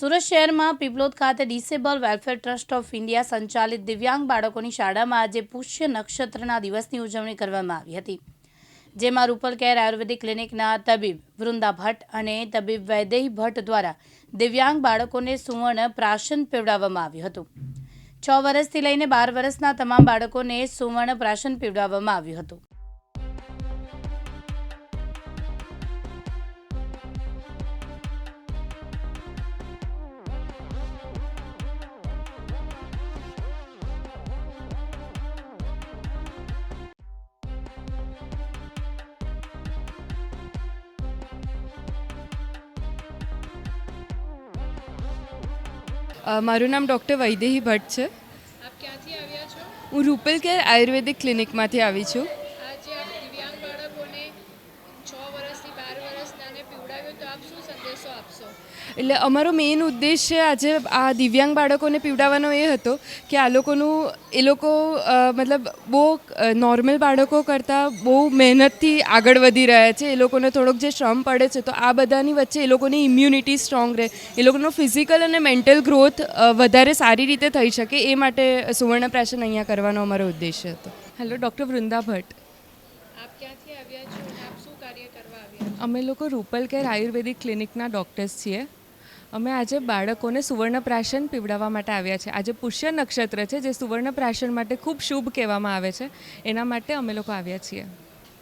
સુરત શહેરમાં પીપલોદ ખાતે disable welfare trust of India સંચાલિત દિવ્યાંગ બાળકોની શાળામાં આજે પુષ્ય નક્ષત્રના દિવસની ઉજવણી કરવામાં આવી હતી, જેમાં રૂપલ કેર આયુર્વેદિક ક્લિનિકના તબીબ વૃંદા ભટ્ટ અને તબીબ વૈદેહી ભટ્ટ દ્વારા દિવ્યાંગ બાળકોને સુવર્ણ પ્રાશન પીવડાવવામાં આવ્યું હતું. છ વર્ષથી લઈને બાર વર્ષના તમામ બાળકોને સુવર્ણ પ્રાશન પીવડાવવામાં આવ્યું હતું. મારું નામ ડૉક્ટર વૈદેહી ભટ્ટ છે. આપ ક્યાંથી આવ્યા છો? હું રૂપલ કેર આયુર્વેદિક ક્લિનિકમાંથી આવી છું. આજે આપ દિવ્યાંગ બાળકોને છ વર્ષથી બાર પીવડાવ્યો તો આપ શું સંદેશો આપશો? એટલે અમારો મેઇન ઉદ્દેશ્ય આજે આ દિવ્યાંગ બાળકોને પીવડાવવાનો એ હતો કે આ લોકોનું એ લોકો મતલબ બહુ નોર્મલ બાળકો કરતાં બહુ મહેનતથી આગળ વધી રહ્યા છે. એ લોકોને થોડોક જે શ્રમ પડે છે તો આ બધાની વચ્ચે એ લોકોની ઇમ્યુનિટી સ્ટ્રોંગ રહે. એ લોકોનો ફિઝિકલ અને મેન્ટલ ગ્રોથ વધારે સારી રીતે થઈ શકે એ માટે સુવર્ણપ્રાશન અહીંયા કરવાનો અમારો ઉદ્દેશ્ય હતો. Hello doctor Vrunda Bhatt. આપ ક્યાંથી આવ્યા છો અને આપ શું કાર્ય કરવા આવ્યા છો? અમે લોકો રૂપલ કેર આયુર્વેદિક ક્લિનિકના ડૉક્ટર્સ છીએ. અમે આજે બાળકોને સુવર્ણપ્રાશન પીવડાવવા માટે આવ્યા છે. આજે પુષ્ય નક્ષત્ર છે જે સુવર્ણપ્રાશન માટે ખૂબ શુભ કહેવામાં આવે છે. એના માટે અમે લોકો આવ્યા છીએ.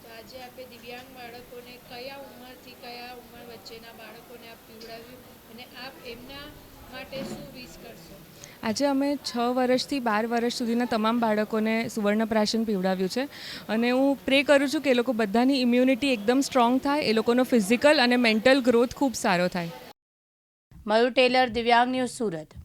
તો આજે આપે દિવ્યાંગ બાળકોને કયા ઉંમરથી કયા ઉંમર વચ્ચેના બાળકોને આપ પીવડાવ્યું? અને આપ એમના માટે શું વિશ કરશો? આજે અમે છ વર્ષથી બાર વર્ષ સુધીના તમામ બાળકોને સુવર્ણપ્રાશન પીવડાવ્યું છે અને હું પ્રે કરું છું કે એ લોકો બધાની ઇમ્યુનિટી એકદમ સ્ટ્રોંગ થાય એ લોકોનો ફિઝિકલ અને મેન્ટલ ગ્રોથ ખૂબ સારો થાય. મયુર ટેલર દિવ્યાંગ ન્યૂઝ સુરત.